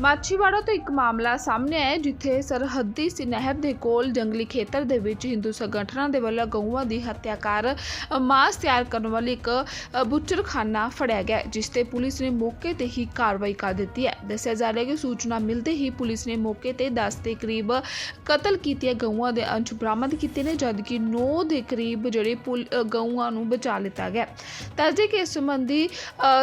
ਮਾਛੀਵਾੜਾ ਤੋਂ ਇੱਕ ਮਾਮਲਾ ਸਾਹਮਣੇ ਆਇਆ ਜਿੱਥੇ ਸਰਹੱਦੀ ਨਹਿਰ ਦੇ ਕੋਲ ਜੰਗਲੀ ਖੇਤਰ ਦੇ ਵਿੱਚ ਹਿੰਦੂ ਸੰਗਠਨਾਂ ਦੇ ਵੱਲੋਂ ਗਊਆਂ ਦੀ ਹੱਤਿਆ ਕਰ ਅ, ਤਿਆਰ ਕਰਨ ਵਾਲੀ ਇੱਕ ਅ, ਫੜਿਆ ਗਿਆ ਜਿਸ ਤੇ ਪੁਲਿਸ ਨੇ ਮੌਕੇ ਤੇ ਹੀ ਕਾਰਵਾਈ ਕਰ ਦਿੱਤੀ ਹੈ। ਦੱਸਿਆ ਜਾ ਰਿਹਾ ਹੈ ਕਿ ਸੂਚਨਾ ਮਿਲਦੇ ਹੀ ਪੁਲਿਸ ਨੇ ਮੌਕੇ ਤੇ 10 ਦੇ ਕਰੀਬ ਕਤਲ ਕੀਤੀਆਂ ਗਊਆਂ ਦੇ ਅੰਸ਼ ਬਰਾਮਦ ਕੀਤੇ ਨੇ ਜਦਕਿ 9 ਦੇ ਕਰੀਬ ਜਿਹੜੇ ਪੁਲ- ਗਊਆਂ ਨੂੰ ਬਚਾ ਲਿੱਤਾ ਗਿਆ ਦੱਸਦੇ ਕਿ ਇਸ ਸੰਬੰਧੀ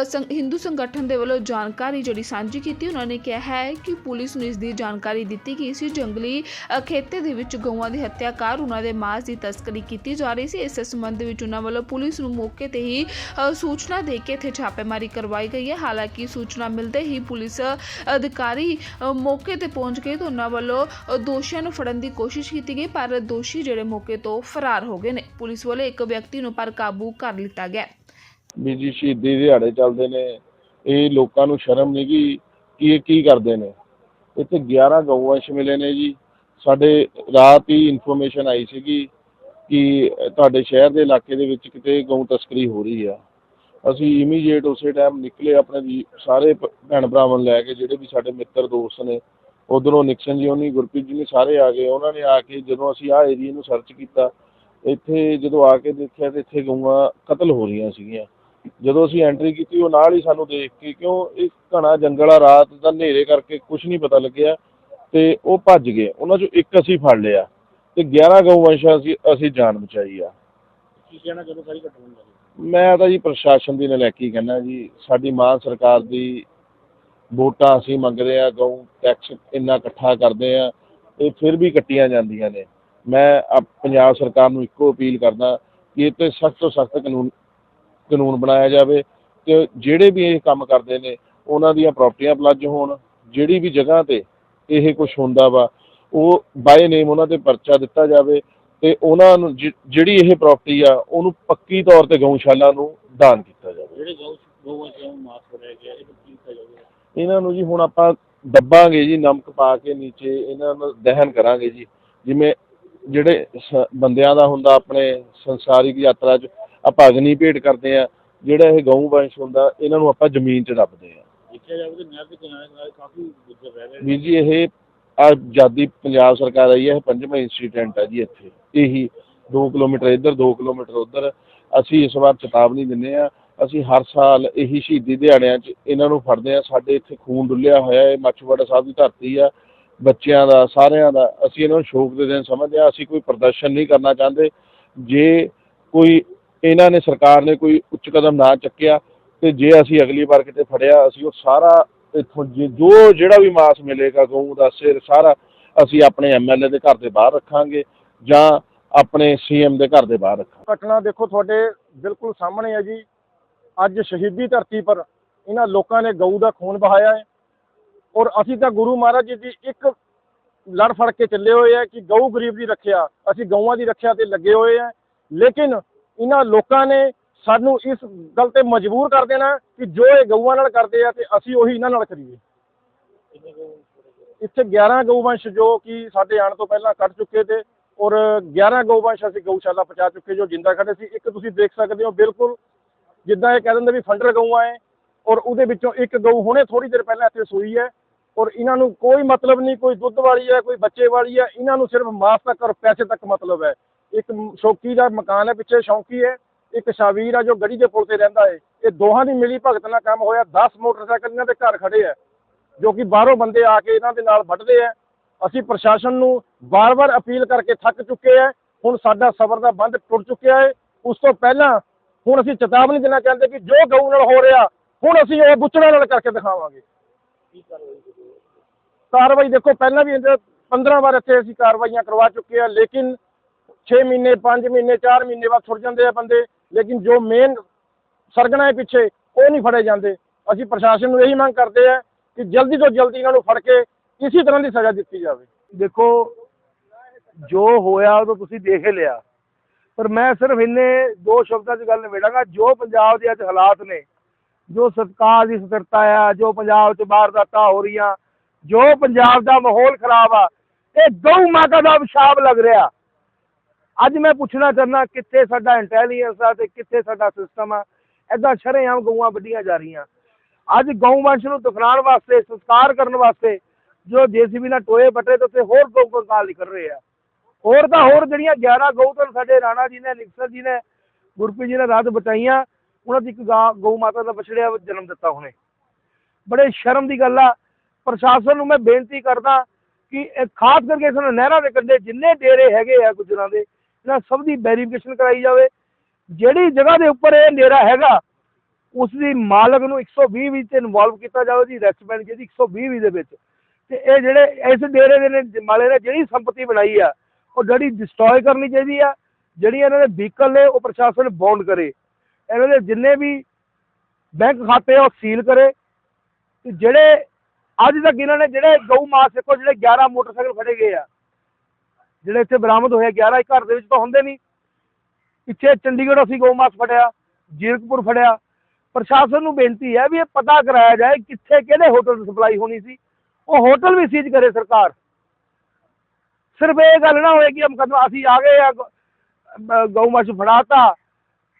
ਸੰ- ਹਿੰਦੂ ਸੰਗਠਨ ਦੇ ਵੱਲੋਂ ਜਾਣਕਾਰੀ ਜਿਹੜੀ ਸਾਂਝੀ ਕੀਤੀ ਉਹਨਾਂ ਨੇ ਕਿਹਾ ਹੈ ਕਿ ਪੁਲਿਸ ਨੂੰ ਇਸ ਦੀ ਜਾਣਕਾਰੀ ਦਿੱਤੀ ਗਈ ਸੀ। ਜੰਗਲੀ ਖੇਤੇ ਦੇ ਵਿੱਚ ਗਊਆਂ ਦੀ ਹੱਤਿਆ ਕਰ ਉਹਨਾਂ ਦੇ ਮਾਂਸ ਦੀ ਤਸਕਰੀ ਕੀਤੀ ਜਾ ਰਹੀ ਸੀ। ਇਸ ਸੰਬੰਧ ਵਿੱਚ ਉਹਨਾਂ ਵੱਲੋਂ ਪੁਲਿਸ ਨੂੰ ਮੌਕੇ ਤੇ ਹੀ ਸੂਚਨਾ ਦੇ ਕੇ ਇੱਥੇ ਛਾਪੇਮਾਰੀ ਕਰਵਾਈ ਗਈ ਹੈ। ਹਾਲਾਂਕਿ ਸੂਚਨਾ ਮਿਲਦੇ ਹੀ ਪੁਲਿਸ ਅਧਿਕਾਰੀ ਮੌਕੇ ਤੇ ਪਹੁੰਚ ਗਏ ਤੇ ਉਹਨਾਂ ਵੱਲੋਂ ਦੋਸ਼ੀਆਂ ਨੂੰ ਫੜਨ ਦੀ ਕੋਸ਼ਿਸ਼ ਕੀਤੀ ਗਈ, ਪਰ ਦੋਸ਼ੀ ਜਿਹੜੇ ਮੌਕੇ ਤੋਂ ਫਰਾਰ ਹੋ ਗਏ ਨੇ। ਪੁਲਿਸ ਵੱਲੋਂ ਇੱਕ ਵਿਅਕਤੀ ਨੂੰ ਪਰ ਕਾਬੂ ਕਰ ਲਿੱਤਾ ਗਿਆ। ਵੀ ਜੀ ਸ਼ਹੀਦੀ ਦਿਹਾੜੇ ਚੱਲਦੇ ਨੇ। ਇਹ ਲੋਕਾਂ ਨੂੰ ਸ਼ਰਮ ਨਹੀਂ ਗੀ ਕਿ, ਕੀ ਕਰਦੇ ਨੇ? ਇੱਥੇ 11 ਗਊਵੰਸ਼ ਮਿਲੇ ਨੇ ਜੀ। ਸਾਡੇ ਰਾਤ ਹੀ ਇਨਫੋਰਮੇਸ਼ਨ ਆਈ ਸੀਗੀ ਕਿ ਤੁਹਾਡੇ ਸ਼ਹਿਰ ਦੇ ਇਲਾਕੇ ਦੇ ਵਿੱਚ ਕਿਤੇ ਗਊ ਤਸਕਰੀ ਹੋ ਰਹੀ ਆ। ਅਸੀਂ ਇਮੀਡੀਏਟ ਉਸੇ ਟਾਈਮ ਨਿਕਲੇ, ਆਪਣੇ ਸਾਰੇ ਭੈਣ ਭਰਾਵਾਂ ਨੂੰ ਲੈ ਕੇ, ਜਿਹੜੇ ਵੀ ਸਾਡੇ ਮਿੱਤਰ ਦੋਸਤ ਨੇ, ਉਧਰੋਂ ਨਿਕਸਨ ਜੀ ਹੋਣੀ ਗੁਰਪ੍ਰੀਤ ਜੀ ਨੇ ਸਾਰੇ ਆ ਗਏ। ਉਹਨਾਂ ਨੇ ਆ ਕੇ ਜਦੋਂ ਅਸੀਂ ਆਹ ਏਰੀਏ ਨੂੰ ਸਰਚ ਕੀਤਾ, ਇੱਥੇ ਜਦੋਂ ਆ ਕੇ ਦੇਖਿਆ ਤੇ ਇੱਥੇ ਗਊਆਂ ਕਤਲ ਹੋ ਰਹੀਆਂ ਸੀਗੀਆਂ। ਜਦੋਂ ਅਸੀਂ ਐਂਟਰੀ ਕੀਤੀ ਉਹ ਨਾਲ ਹੀ ਸਾਨੂੰ ਦੇਖ ਕੇ ਕਿਉਂ ਇਹ ਘਣਾ ਜੰਗਲ ਆ ਰਾਤ ਦਾ ਹਨੇਰੇ ਕਰਕੇ ਕੁਝ ਨਹੀਂ ਪਤਾ ਲੱਗਿਆ ਤੇ ਉਹ ਭੱਜ ਗਏ। ਉਹਨਾਂ ਚੋਂ ਇੱਕ ਅਸੀਂ ਫੜ ਲਿਆ ਤੇ 11 ਗਊ ਵੰਸ਼ਾਂ ਅਸੀਂ ਅਸੀਂ ਜਾਨ ਬਚਾਈ ਆ। ਕੀ ਕਹਿਣਾ ਜਦੋਂ ਸਾਰੀ ਘਟਨਾ ਹੋਈ ਮੈਂ ਤਾਂ ਜੀ ਪ੍ਰਸ਼ਾਸਨ ਦੀ ਨਲਾਇਕੀ ਕਹਿੰਦਾ ਜੀ ਸਾਡੀ ਮਾਂ ਸਰਕਾਰ ਦੀ ਵੋਟਾਂ ਅਸੀਂ ਮੰਗਦੇ ਆ ਗਊ ਟੈਕਸ ਇੰਨਾ ਇਕੱਠਾ ਕਰਦੇ ਆ ਇਹ ਫਿਰ ਵੀ ਕੱਟੀਆਂ ਜਾਂਦੀਆਂ ਨੇ। ਮੈਂ ਪੰਜਾਬ ਸਰਕਾਰ ਨੂੰ ਇੱਕੋ ਅਪੀਲ ਕਰਦਾ ਕਿ ਇਹ ਤੇ ਸਖਤ ਤੋਂ ਸਖਤ ਕਾਨੂੰਨ ਕਾਨੂੰਨ ਬਣਾਇਆ ਜਾਵੇ ਤੇ ਜਿਹੜੇ ਵੀ ਇਹ ਕੰਮ ਕਰਦੇ ਨੇ ਉਹਨਾਂ ਦੀਆਂ ਪ੍ਰਾਪਰਟੀਆਂ ਪਲੱਜ ਹੋਣ ਜਿਹੜੀ ਵੀ ਜਗ੍ਹਾ ਤੇ ਇਹ ਕੁਝ ਹੁੰਦਾ ਵਾ ਉਹ ਬਾਏ ਨੇਮ ਉਹਨਾਂ ਤੇ ਪਰਚਾ ਦਿੱਤਾ ਜਾਵੇ ਤੇ ਉਹਨਾਂ ਨੂੰ ਜਿਹੜੀ ਇਹ ਪ੍ਰਾਪਰਟੀ ਆ ਉਹਨੂੰ ਪੱਕੀ ਤੌਰ ਤੇ ਗਊਸ਼ਾਲਾ ਨੂੰ ਦਾਨ ਕੀਤਾ ਜਾਵੇ। ਜਿਹੜੇ ਗਊ ਗਊਆਂ ਚੋਂ ਮਾਸ ਫੜਿਆ ਗਿਆ ਇਹ ਕੀ ਕੀਤਾ ਜਾਊਗਾ ਇਹਨਾਂ ਨੂੰ ਜੀ ਹੁਣ ਆਪਾਂ ਦੱਬਾਂਗੇ ਜੀ ਨਮਕ ਪਾ ਕੇ ਨੀਚੇ ਇਹਨਾਂ ਨੂੰ ਦਹਨ ਕਰਾਂਗੇ ਜੀ। ਜਿਵੇਂ ਜਿਹੜੇ ਬੰਦਿਆਂ ਦਾ ਹੁੰਦਾ ਆਪਣੇ ਸੰਸਾਰਿਕ ਯਾਤਰਾ 'ਚ ਆਪਾਂ ਅਗਨੀ ਭੇਟ ਕਰਦੇ ਆ ਜਿਹੜਾ ਇਹ ਗਊ ਵੰਸ਼ ਹੁੰਦਾ ਇਹਨਾਂ ਨੂੰ ਆਪਾਂ ਜ਼ਮੀਨ 'ਚ ਦੱਬਦੇ ਆ ਦੇਖਿਆ ਜਾਵੇ ਤਾਂ ਨਹਿਰ ਦੇ ਕਿਨਾਰੇ ਕਿਨਾਰੇ ਕਾਫੀ ਗੁੱਜਰ ਰਹਿ ਰਹੇ ਨੇ। ਵੀਰ ਜੀ ਇਹ ਆਜ਼ਾਦੀ ਪੰਜਾਬ ਸਰਕਾਰ ਆਈ ਹੈ ਇਹ ਪੰਜਵਾਂ ਇੰਸੀਡੈਂਟ ਹੈ ਜੀ ਇੱਥੇ। ਇਹੀ 2 ਕਿਲੋਮੀਟਰ ਇੱਧਰ 2 ਕਿਲੋਮੀਟਰ ਉੱਧਰ। ਅਸੀਂ ਇਸ ਵਾਰ ਚੇਤਾਵਨੀ ਦਿੰਦੇ ਆ ਅਸੀਂ ਹਰ ਸਾਲ ਇਹੀ ਸ਼ਹੀਦੀ ਦਿਹਾੜਿਆਂ 'ਚ ਇਹਨਾਂ ਨੂੰ ਫੜਦੇ ਆ ਸਾਡੇ ਇੱਥੇ ਖੂਨ ਡੁੱਲਿਆ ਹੋਇਆ ਹੈ ਮੱਛਵਾੜਾ ਸਾਹਿਬ ਦੀ ਧਰਤੀ ਆ ਬੱਚਿਆਂ ਦਾ ਸਾਰਿਆਂ ਦਾ। ਅਸੀਂ ਇਹਨਾਂ ਨੂੰ ਸ਼ੋਕ ਦੇ ਦਿਨ ਸਮਝਦੇ ਆ ਅਸੀਂ ਕੋਈ ਪ੍ਰਦਰਸ਼ਨ ਨਹੀਂ ਕਰਨਾ ਚਾਹੁੰਦੇ। ਜੇ ਕੋਈ ਇਹਨਾਂ ਨੇ ਸਰਕਾਰ ਨੇ ਕੋਈ ਉੱਚ ਕਦਮ ਨਾ ਚੱਕਿਆ ਤੇ ਜੇ ਅਸੀਂ ਅਗਲੀ ਵਾਰ ਕਿਤੇ ਫੜਿਆ, ਅਸੀਂ ਉਹ ਸਾਰਾ ਇੱਥੋਂ ਜੇ- ਜੋ ਜਿਹੜਾ ਵੀ ਮਾਸ ਮਿਲੇਗਾ, ਗਊ ਦਾ ਸਿਰ, ਸਾਰਾ ਅਸੀਂ ਆਪਣੇ ਐਮਐਲਏ ਦੇ ਘਰ ਦੇ ਬਾਹਰ ਰੱਖਾਂਗੇ ਜਾਂ ਆਪਣੇ ਸੀਐਮ ਦੇ ਘਰ ਦੇ ਬਾਹਰ ਰੱਖਾਂਗੇ। ਘਟਨਾ ਦੇਖੋ ਤੁਹਾਡੇ ਬਿਲਕੁਲ ਸਾਹਮਣੇ ਹੈ ਜੀ। ਅੱਜ ਸ਼ਹੀਦੀ ਧਰਤੀ ਪਰ ਇਹਨਾਂ ਲੋਕਾਂ ਨੇ ਗਊ ਦਾ ਖੂਨ ਬਹਾਇਆ ਹੈ ਔਰ ਅਸੀਂ ਤਾਂ ਗੁਰੂ ਮਹਾਰਾਜ ਜੀ ਦੀ ਇੱਕ ਲੜ ਫੜ ਕੇ ਚੱਲੇ ਹੋਏ ਆ ਕਿ ਗਊ ਗਰੀਬ ਦੀ ਰੱਖਿਆ, ਅਸੀਂ ਗਊਆਂ ਦੀ ਰੱਖਿਆ ਤੇ ਲੱਗੇ ਹੋਏ ਆ। ਲੇਕਿਨ ਇਹਨਾਂ ਲੋਕਾਂ ਨੇ ਸਾਨੂੰ ਇਸ ਗੱਲ ਤੇ ਮਜਬੂਰ ਕਰ ਦੇਣਾ ਕਿ ਜੋ ਇਹ ਗਊਆਂ ਨਾਲ ਕਰਦੇ ਆ ਤੇ ਅਸੀਂ ਉਹੀ ਇਹਨਾਂ ਨਾਲ ਕਰੀਏ। ਇੱਥੇ 11 ਗਊਵੰਸ਼ ਜੋ ਕਿ ਸਾਡੇ ਆਉਣ ਤੋਂ ਪਹਿਲਾਂ ਕੱਟ ਚੁੱਕੇ ਤੇ ਔਰ 11 ਗਊਵੰਸ਼ ਅਸੀਂ ਗਊਸ਼ਾਲਾ ਪਹੁੰਚਾ ਚੁੱਕੇ ਜੋ ਜਿੰਦਾ ਖੜੇ ਸੀ। ਇੱਕ ਤੁਸੀਂ ਦੇਖ ਸਕਦੇ ਹੋ ਬਿਲਕੁਲ ਜਿੱਦਾਂ ਇਹ ਕਹਿ ਦਿੰਦੇ ਵੀ ਫੰਡਰ ਗਊਆਂ ਹੈ ਔਰ ਉਹਦੇ ਵਿੱਚੋਂ ਇੱਕ ਗਊ ਹੁਣੇ ਥੋੜੀ ਦੇਰ ਪਹਿਲਾਂ ਇੱਥੇ ਸੂਈ ਹੈ ਔਰ ਇਹਨਾਂ ਨੂੰ ਕੋਈ ਮਤਲਬ ਨਹੀਂ, ਕੋਈ ਦੁੱਧ ਵਾਲੀ ਹੈ ਕੋਈ ਬੱਚੇ ਵਾਲੀ ਹੈ ਇਹਨਾਂ ਨੂੰ ਸਿਰਫ ਮਾਸ ਤੱਕ ਔਰ ਪੈਸੇ ਤੱਕ ਮਤਲਬ ਹੈ ਇੱਕ ਸ਼ੌਕੀ ਦਾ ਮਕਾਨ ਹੈ, ਪਿੱਛੇ ਸ਼ੌਕੀ ਹੈ, ਇੱਕ ਸ਼ਾਵੀਰ ਆ ਜੋ ਗੜੀ ਦੇ ਪੁਲ ਤੇ ਰਹਿੰਦਾ ਹੈ। ਇਹ ਦੋਹਾਂ ਦੀ ਮਿਲੀ ਭਗਤ ਨਾਲ ਕੰਮ ਹੋਇਆ 10 ਮੋਟਰਸਾਈਕਲ ਇਹਨਾਂ ਦੇ ਘਰ ਖੜੇ ਆ, ਜੋ ਕਿ ਬਾਹਰੋਂ ਬੰਦੇ ਆ ਕੇ ਇਹਨਾਂ ਦੇ ਨਾਲ ਵੱਢਦੇ ਆ। ਅਸੀਂ ਪ੍ਰਸ਼ਾਸਨ ਨੂੰ ਵਾਰ-ਵਾਰ ਅਪੀਲ ਕਰਕੇ ਥੱਕ ਚੁੱਕੇ ਆ, ਹੁਣ ਸਾਡਾ ਸਬਰ ਦਾ ਬੰਦ ਟੁੱਟ ਚੁੱਕਿਆ ਹੈ। ਉਸ ਤੋਂ ਪਹਿਲਾਂ ਹੁਣ ਅਸੀਂ ਚੇਤਾਵਨੀ ਦੇਣਾ ਚਾਹੁੰਦੇ ਕਿ ਜੋ ਗਊ ਨਾਲ ਹੋ ਰਿਹਾ, ਹੁਣ ਅਸੀਂ ਉਹ ਬੁੱਚੜਾਂ ਨਾਲ ਕਰਕੇ ਦਿਖਾਵਾਂਗੇ। ਕਾਰਵਾਈ ਦੇਖੋ, ਪਹਿਲਾਂ ਵੀ ਇਹਦੇ 15 ਵਾਰ ਇੱਥੇ ਅਸੀਂ ਕਾਰਵਾਈਆਂ ਕਰਵਾ ਚੁੱਕੇ ਆ, ਲੇਕਿਨ 6 ਮਹੀਨੇ 5 ਮਹੀਨੇ 4 ਮਹੀਨੇ ਬਾਅਦ ਛੁੱਟ ਜਾਂਦੇ ਆ ਬੰਦੇ। ਲੇਕਿਨ ਜੋ ਮੇਨ ਸਰਗਣਾ ਹੈ ਪਿੱਛੇ, ਉਹ ਨਹੀਂ ਫੜੇ ਜਾਂਦੇ। ਅਸੀਂ ਪ੍ਰਸ਼ਾਸਨ ਨੂੰ ਇਹੀ ਮੰਗ ਕਰਦੇ ਆ ਕਿ ਜਲਦੀ ਤੋਂ ਜਲਦੀ ਇਹਨਾਂ ਨੂੰ ਫੜ ਕੇ ਇਸੇ ਤਰ੍ਹਾਂ ਦੀ ਸਜ਼ਾ ਦਿੱਤੀ ਜਾਵੇ। ਦੇਖੋ, ਜੋ ਹੋਇਆ ਉਹ ਤੁਸੀਂ ਦੇਖ ਹੀ ਲਿਆ। ਪਰ ਮੈਂ ਸਿਰਫ ਇੰਨੇ ਦੋ ਸ਼ਬਦਾਂ 'ਚ ਗੱਲ ਨਿਬੇੜਾਂਗਾ। ਜੋ ਪੰਜਾਬ ਦੇ ਅੱਜ ਹਾਲਾਤ ਨੇ, ਜੋ ਸਰਕਾਰ ਦੀ ਸਥਿਰਤਾ ਆ, ਜੋ ਪੰਜਾਬ 'ਚ ਵਾਰਦਾਤਾਂ ਹੋ ਰਹੀਆਂ, ਜੋ ਪੰਜਾਬ ਦਾ ਮਾਹੌਲ ਖਰਾਬ ਆ, ਇਹ ਗਊ ਮਾਤਾ ਦਾ ਅਭਿਸ਼ਾਪ ਲੱਗ ਰਿਹਾ। ਅੱਜ ਮੈਂ ਪੁੱਛਣਾ ਚਾਹੁੰਦਾ ਕਿੱਥੇ ਸਾਡਾ ਇੰਟੈਲੀਜੈਂਸ ਆ ਤੇ ਕਿੱਥੇ ਸਾਡਾ ਸਿਸਟਮ ਆ? ਐਦਾਂ ਸ਼ਰੇਆਮ ਗਊਆਂ ਵੱਢੀਆਂ ਜਾ ਰਹੀਆਂ। ਅੱਜ ਗਊ ਵੰਸ਼ ਨੂੰ ਦਫਨਾਉਣ ਵਾਸਤੇ, ਸੰਸਕਾਰ ਕਰਨ ਵਾਸਤੇ ਜੋ ਜੀਸੀਬੀ ਨਾਲ ਟੋਏ ਪੱਟੇ ਤੇ ਉੱਥੇ ਹੋਰ ਗਊ ਕੰਕਾਲ ਨਿਕਲ ਰਹੇ ਆ। ਹੋਰ ਤਾਂ ਹੋਰ ਜਿਹੜੀਆਂ 11 ਗਊ ਤੋਂ ਸਾਡੇ ਰਾਣਾ ਜੀ ਨੇ, ਨਿਕਸਰ ਜੀ ਨੇ, ਗੁਰਪ੍ਰੀਤ ਜੀ ਨੇ ਰਾਤ ਬਚਾਈਆਂ, ਉਹਨਾਂ ਦੀ ਇੱਕ ਗਾਂ- ਗਊ ਮਾਤਾ ਦਾ ਬਛੜਿਆ ਜਨਮ ਦਿੱਤਾ ਹੁਣੇ ਬੜੇ ਸ਼ਰਮ ਦੀ ਗੱਲ ਆ। ਪ੍ਰਸ਼ਾਸਨ ਨੂੰ ਮੈਂ ਬੇਨਤੀ ਕਰਦਾ ਕਿ ਖਾਸ ਕਰਕੇ ਇਸ ਨਹਿਰਾਂ ਦੇ ਕੰਢੇ ਜਿੰਨੇ ਡੇਰੇ ਹੈਗੇ ਆ ਗੁਜਰਾਂ ਦੇ ਇਹਨਾਂ ਸਭ ਦੀ ਵੈਰੀਫਿਕੇਸ਼ਨ ਕਰਾਈ ਜਾਵੇ। ਜਿਹੜੀ ਜਗ੍ਹਾ ਦੇ ਉੱਪਰ ਇਹ ਡੇਰਾ ਹੈਗਾ ਉਸ ਦੀ ਮਾਲਕ ਨੂੰ 120 ਵਿੱਚ ਇਨਵੋਲਵ ਕੀਤਾ ਜਾਵੇ ਜੀ ਰੈਸਟੋਰੈਂਟ ਜਿਹਦੀ 120 ਵੀ ਦੇ ਵਿੱਚ। ਤੇ ਇਹ ਜਿਹੜੇ ਇਸ ਡੇਰੇ ਦੇ ਨੇ ਮਾਲੇ ਨੇ ਜਿਹੜੀ ਸੰਪਤੀ ਬਣਾਈ ਆ, ਉਹ ਜਿਹੜੀ ਡਿਸਟਰੋਏ ਕਰਨੀ ਚਾਹੀਦੀ ਆ, ਜਿਹੜੀ ਇਹਨਾਂ ਦੇ ਵਹੀਕਲ ਨੇ ਉਹ ਪ੍ਰਸ਼ਾਸਨ ਬੌਂਡ ਕਰੇ। ਇਹਨਾਂ ਦੇ ਜਿੰਨੇ ਵੀ ਬੈਂਕ ਖਾਤੇ ਆ, ਉਹ ਸੀਲ ਕਰੇ। ਤੇ ਜਿਹੜੇ ਅੱਜ ਤੱਕ ਇਹਨਾਂ ਨੇ ਜਿਹੜੇ ਗਊ ਮਾਸ ਦੇਖੋ, ਜਿਹੜੇ 11 ਮੋਟਰਸਾਈਕਲ ਫੜੇ ਗਏ ਆ ਜਿਹੜੇ ਇੱਥੇ ਬਰਾਮਦ ਹੋਏ 11 ਘਰ ਦੇ ਵਿੱਚ ਤਾਂ ਹੁੰਦੇ ਨਹੀਂ। ਪਿੱਛੇ ਚੰਡੀਗੜ੍ਹ ਅਸੀਂ ਗਊ ਫੜਿਆ, ਜੀਰਕਪੁਰ ਫੜਿਆ। ਪ੍ਰਸ਼ਾਸਨ ਨੂੰ ਬੇਨਤੀ ਹੈ ਵੀ ਇਹ ਪਤਾ ਕਰਾਇਆ ਜਾਏ ਕਿੱਥੇ ਕਿਹੜੇ ਹੋਟਲ ਸਪਲਾਈ ਹੋਣੀ ਸੀ। ਉਹ ਹੋਟਲ ਵੀ ਸੀਜ਼ ਕਰੇ ਸਰਕਾਰ। ਸਿਰਫ ਇਹ ਗੱਲ ਨਾ ਹੋਏ ਕਿ ਮੁਕੱਦਮਾ, ਅਸੀਂ ਆ ਗਏ ਆ ਗ- ਅਹ ਗਊ ਮਾਸ ਫੜਾਤਾ,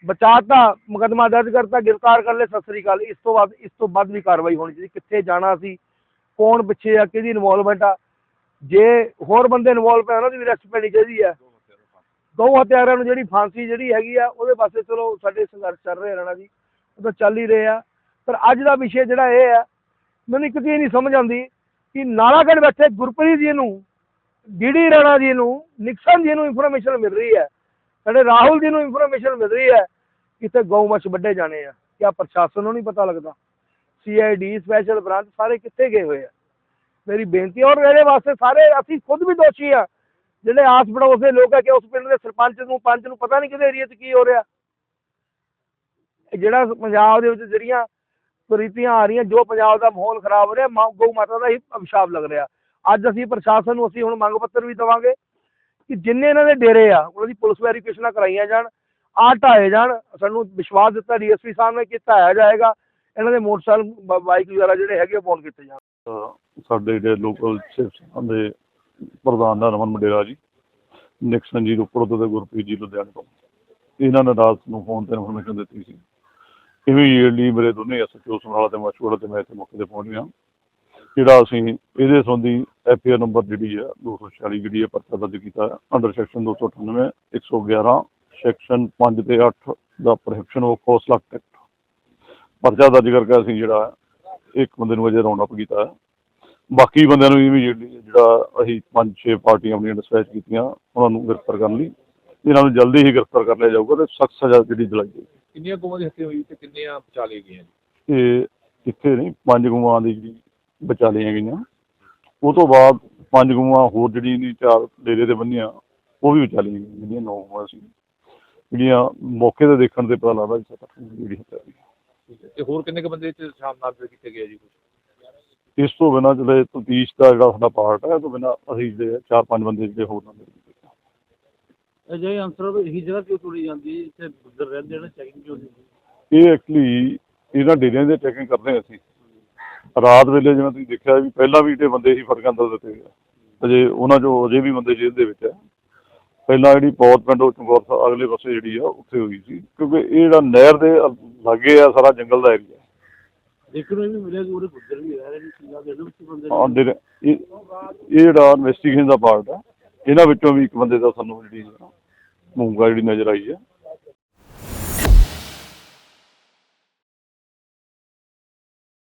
ਬਚਾਤਾ, ਮੁਕੱਦਮਾ ਦਰਜ ਕਰਤਾ, ਗ੍ਰਿਫਤਾਰ ਕਰ ਲਏ, ਸਤਿ ਸ੍ਰੀ ਅਕਾਲ। ਇਸ ਤੋਂ ਬਾਅਦ, ਇਸ ਤੋਂ ਬਾਅਦ ਵੀ ਕਾਰਵਾਈ ਹੋਣੀ ਚਾਹੀਦੀ, ਕਿੱਥੇ ਜਾਣਾ ਸੀ, ਕੌਣ ਪਿੱਛੇ ਆ, ਕਿਹਦੀ ਇਨਵੋਲਵਮੈਂਟ ਆ। ਜੇ ਹੋਰ ਬੰਦੇ ਇਨਵੋਲਵ ਪਏ ਉਹਨਾਂ ਦੀ ਵੀ ਅਰੈਸਟ ਪੈਣੀ ਚਾਹੀਦੀ ਹੈ। ਗਊ ਹੱਤਿਆਰਿਆਂ ਨੂੰ ਜਿਹੜੀ ਫਾਂਸੀ ਜਿਹੜੀ ਹੈਗੀ ਆ, ਉਹਦੇ ਵਾਸਤੇ ਚਲੋ ਸਾਡੇ ਸੰਘਰਸ਼ ਚੱਲ ਰਹੇ ਰਾਣਾ ਜੀ। ਉਹ ਤਾਂ ਚੱਲ ਹੀ ਰਹੇ ਆ। ਪਰ ਅੱਜ ਦਾ ਵਿਸ਼ੇ ਜਿਹੜਾ ਇਹ ਹੈ ਮੈਨੂੰ ਇੱਕ ਚੀਜ਼ ਨਹੀਂ ਸਮਝ ਆਉਂਦੀ ਕਿ ਨਾਲਾਗੜ੍ਹ ਬੈਠੇ ਗੁਰਪ੍ਰੀਤ ਜੀ ਨੂੰ ਡੀਡੀ ਰਾਣਾ ਜੀ ਨੂੰ, ਨਿਕਸਨ ਜੀ ਨੂੰ ਇਨਫੋਰਮੇਸ਼ਨ ਮਿਲ ਰਹੀ ਹੈ। ਸਾਡੇ ਰਾਹੁਲ ਜੀ ਨੂੰ ਇਨਫੋਰਮੇਸ਼ਨ ਮਿਲ ਰਹੀ ਹੈ ਕਿ ਇੱਥੇ ਗਊ ਵੱਡੇ ਜਾਣੇ ਆ। ਕਿਆ ਪ੍ਰਸ਼ਾਸਨ ਨੂੰ ਨਹੀਂ ਪਤਾ ਲੱਗਦਾ? ਸੀਆਈਡੀ ਸਪੈਸ਼ਲ ਬ੍ਰਾਂਚ ਸਾਰੇ ਕਿੱਥੇ ਗਏ ਹੋਏ ਆ? ਮੇਰੀ ਬੇਨਤੀ ਹੈ। ਔਰ ਇਹਦੇ ਵਾਸਤੇ ਸਾਰੇ, ਅਸੀਂ ਖੁਦ ਵੀ ਦੋਸ਼ੀ ਆ। ਜਿਹੜੇ ਆਸ ਪੜੋਸ ਦੇ ਲੋਕ ਆ ਕਿ ਉਸ ਪਿੰਡ ਦੇ ਸਰਪੰਚ ਨੂੰ, ਪੰਚ ਨੂੰ ਪਤਾ ਨਹੀਂ ਕਿਹਦੇ ਏਰੀਆ 'ਚ ਕੀ ਹੋ ਰਿਹਾ। ਜਿਹੜਾ ਪੰਜਾਬ ਦੇ ਵਿੱਚ ਜਿਹੜੀਆਂ ਕੁਰੀਤੀਆਂ ਆ ਰਹੀਆਂ, ਜੋ ਪੰਜਾਬ ਦਾ ਮਾਹੌਲ ਖਰਾਬ ਹੋ ਰਿਹਾ ਗਊ ਮਾਤਾ ਦਾ ਹੀ ਅਭਿਸ਼ਾਪ ਲੱਗ ਰਿਹਾ। ਅੱਜ ਅਸੀਂ ਪ੍ਰਸ਼ਾਸਨ ਨੂੰ ਅਸੀਂ ਹੁਣ ਮੰਗ ਪੱਤਰ ਵੀ ਦੇਵਾਂਗੇ ਕਿ ਜਿੰਨੇ ਇਹਨਾਂ ਦੇ ਡੇਰੇ ਆ, ਉਹਨਾਂ ਦੀ ਪੁਲਿਸ ਵੈਰੀਫਿਕੇਸ਼ਨਾਂ ਕਰਾਈਆਂ ਜਾਣ ਆ ਢਾਏ ਜਾਣ। ਸਾਨੂੰ ਵਿਸ਼ਵਾਸ ਦਿੱਤਾ ਡੀਐਸਪੀ ਸਾਹਿਬ ਨੇ ਕਿ ਢਾਇਆ ਜਾਏਗਾ। ਇਹਨਾਂ ਦੇ ਮੋਟਰਸਾਈਕਲ ਬਾਈਕ ਵਗੈਰਾ ਜਿਹੜੇ ਹੈਗੇ ਉਹ ਬੌਂਡ ਕੀਤੇ ਜਾਣ। ਸਾਡੇ ਜਿਹੜੇ ਲੋਕਲ ਸਿਵ ਦੇ ਪ੍ਰਧਾਨ ਦਾ ਰਮਨ ਮੰਡੇਰਾ ਜੀ, ਨਿਕਸਨ ਜੀ ਰੋਪੜ ਤੋਂ ਤੇ ਗੁਰਪ੍ਰੀਤ ਜੀ ਲੁਧਿਆਣੇ ਤੋਂ। ਇਹਨਾਂ ਨੇ ਰਾਤ ਨੂੰ ਫੋਨ ਤੇ ਇਨਫੋਰਮੇਸ਼ਨ ਦਿੱਤੀ ਸੀ। ਇਮੀਡੀਏਟਲੀ ਮੇਰੇ ਦੋਨੇ ਐਸਐਚਓ ਸਮਰਾਲਾ ਤੇ ਮਸ਼ਹੂਰ ਤੇ ਮੈਂ ਇੱਥੇ ਮੌਕੇ ਤੇ ਪਹੁੰਚ ਗਿਆ। ਜਿਹੜਾ ਅਸੀਂ ਇਹਦੇ ਸੰਬੰਧੀ ਐਫਆਰ ਨੰਬਰ ਜਿਹੜੀ ਆ 246 ਜਿਹੜੀ ਹੈ ਪਰਚਾ ਦਰਜ ਕੀਤਾ ਅੰਡਰ ਸੈਕਸ਼ਨ 298 111 ਸੈਕਸ਼ਨ 5 ਤੇ 8 ਦਾ ਪ੍ਰੋਹਿਬਿਸ਼ਨ ਆਫ ਫੋਰਸ ਐਕਟ ਪਰਚਾ ਦਰਜ ਕਰਕੇ ਅਸੀਂ ਜਿਹੜਾ ਇੱਕ ਬੰਦੇ ਨੂੰ ਅਜੇ ਰਾਉਂਡ ਅਪ ਕੀਤਾ। ਹੈ ਬਾਕੀ ਬੰਦਿਆਂ ਨੂੰ ਇਮੀਡੀਏਟਲੀ ਜਿਹੜਾ ਅਸੀਂ ਪੰਜ ਛੇ ਪਾਰਟੀਆਂ ਆਪਣੀਆਂ ਡਿਸਪੈਚ ਕੀਤੀਆਂ ਉਹਨਾਂ ਨੂੰ ਗ੍ਰਿਫਤਾਰ ਕਰਨ ਲਈ। ਇਹਨਾਂ ਨੂੰ ਜਲਦੀ ਹੀ ਗ੍ਰਿਫਤਾਰ ਕਰ ਲਿਆ ਜਾਊਗਾ ਤੇ ਸਖਤ ਸਜ਼ਾ ਜਿਹੜੀ ਦਿਲਾਈ ਜਾਊਗੀ। ਕਿੰਨੀਆਂ ਗਊਆਂ ਦੀ ਹੱਤਿਆ ਹੋਈ ਤੇ ਕਿੰਨੀਆਂ ਬਚਾ ਲਈਆਂ ਗਈਆਂ ਜੀ? ਤੇ ਇੱਥੇ ਨਹੀਂ ਪੰਜ ਗਊਆਂ ਦੀ ਜਿਹੜੀ ਬਚਾ ਲਈਆਂ ਗਈਆਂ। ਉਹ ਤੋਂ ਬਾਅਦ ਪੰਜ ਗਊਆਂ ਹੋਰ ਜਿਹੜੀ ਨੇ ਚਾਰ ਡੇਰੇ ਤੇ ਬੰਨੀਆਂ ਉਹ ਵੀ ਬਚਾ ਲਈਆਂ ਗਈਆਂ ਜਿਹੜੀਆਂ ਨੌ ਗਊਆਂ ਸੀ। ਜਿਹੜੀਆਂ ਮੌਕੇ ਤੇ ਦੇਖਣ ਤੇ ਪਤਾ ਲੱਗਦਾ ਕਿ ਸੱਤ ਅੱਠ ਜਿਹੜੀ ਹੱਤਿਆ ਹੋਈ। ਠੀਕ ਹੈ। ਤੇ ਹੋਰ ਕਿੰਨੇ ਕ ਬੰਦੇ ਚ ਸ਼ਾਮ ਨਾਲ ਦੇ ਕੀਤੇ ਗਏ ਜੀ ਇਸ ਤੋਂ ਬਿਨਾਂ ਜਿਹੜੇ ਤਫਤੀਸ਼ ਦਾ ਜਿਹੜਾ ਸਾਡਾ ਪਾਰਟ ਹੈ ਇਹ ਤੋਂ ਬਿਨਾਂ ਅਸੀਂ ਜਿਹੜੇ ਚਾਰ ਪੰਜ ਬੰਦੇ ਜਿਹੜੇ ਹੋਰ ਨਾਲ ਅਜੇ ਅੰਸਰ ਇਹੀ ਜਗ੍ਹਾ ਕਿਉਂ ਤੁਰੀ ਜਾਂਦੀ ਹੈ ਇੱਥੇ ਗੁੱਜਰ ਰਹਿੰਦੇ ਨੇ ਚੈਕਿੰਗ ਕਿਉਂ ਹੁੰਦੀ? ਇਹ ਐਕਚੁਅਲੀ ਇਹਨਾਂ ਡੇਰਿਆਂ ਦੇ ਚੈਕਿੰਗ ਕਰਦੇ ਹਾਂ ਅਸੀਂ। ਰਾਤ ਵੇਲੇ ਜਿਵੇਂ ਤੁਸੀਂ ਦੇਖਿਆ ਵੀ ਪਹਿਲਾਂ ਵੀ ਤੇ ਬੰਦੇ ਸੀ ਫੜਕਾਂ ਅੰਦਰ ਦਿੱਤੇ ਆ ਅਜੇ ਉਹਨਾਂ ਚੋਂ ਅਜੇ ਵੀ ਬੰਦੇ ਜੇਲ੍ਹ ਦੇ ਵਿੱਚ ਆ ਪਹਿਲਾਂ ਜਿਹੜੀ ਪੌਤ ਪਿੰਡ ਉਹ ਚੰਗੌਰ ਅਗਲੇ ਪਾਸੇ ਜਿਹੜੀ ਆ ਉੱਥੇ ਹੋਈ ਸੀ। ਕਿਉਂਕਿ ਇਹ ਜਿਹੜਾ ਨਹਿਰ ਦੇ ਲਾਗੇ ਆ ਸਾਰਾ ਜੰਗਲ ਦਾ ਏਰੀਆ ਦੇਖਣ ਨੂੰ ਇਹ ਵੀ ਮਿਲਿਆ ਕਿ ਉਹਦੇ ਗੁੱਜਰ ਵੀ ਰਹਿ ਰਹੇ ਨੇ ਪੰਜਾਬ ਦੇ ਇਹਦੇ ਵਿੱਚ ਬੰਦੇ ਹਾਂ ਡੇਰੇ ਇਹ ਇਹ ਜਿਹੜਾ ਇਨਵੈਸਟੀਗੇਸ਼ਨ ਦਾ ਪਾਰਟ ਆ ਇਹਨਾਂ ਵਿੱਚੋਂ ਵੀ ਇੱਕ ਬੰਦੇ ਦਾ ਸਾਨੂੰ ਜਿਹੜੀ ਮੂੰਗਾ ਜਿਹੜੀ ਨਜ਼ਰ ਆਈ ਹੈ।